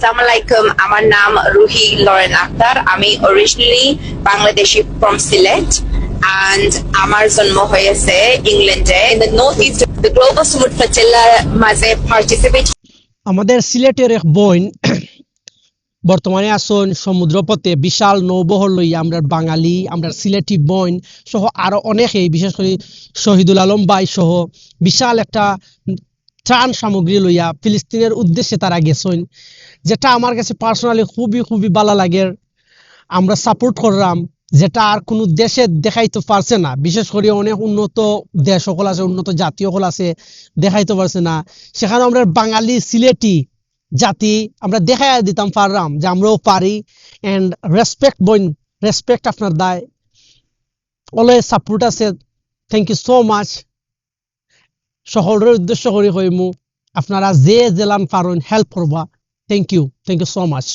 আসসালামু আমার নাম রুহি লরেন আক্তার আমি originally Bangladeshi from Sylhet, and আমার জন্ম হয়েছে ইংল্যান্ডে। The north east the global summit ফ্লাটিলার মাঝে পার্টিসিপেট আমাদের সিলেটের এক বইন বর্তমানে আসুন সমুদ্রপথে বিশাল নৌবহর লইয়া আমরা বাঙালি, আমরা সিলেটি বইন সহ আরও অনেকেই, বিশেষ করে শহীদুল আলম বাই সহ বিশাল একটা ত্রাণ সামগ্রী লইয়া ফিলিস্তিনের উদ্দেশ্যে তারা গেছেন। যেটা আমার কাছে পার্সোনালি খুবই খুবই ভালো লাগে। আমরা সাপোর্ট করলাম, যেটা আর কোনো দেশে দেখাইতে পারছে না। বিশেষ করে অনেক উন্নত দেশ সকল আছে, উন্নত জাতি সকল আছে, দেখাইতে পারছে না। সেখানে আমরা বাঙালি সিলেটি জাতি, আমরা দেখাই দিতাম, পারলাম যে আমরাও পারি। এন্ড রেসপেক্ট বইন রেসপেক্ট আপনার দায়। অলওয়েজ সাপোর্ট আছে। থ্যাংক ইউ সো মাচ সকলের উদ্দেশ্য করে হইমু আপনারা যে জেলান পারেন হেল্প করবা। Thank you thank you so much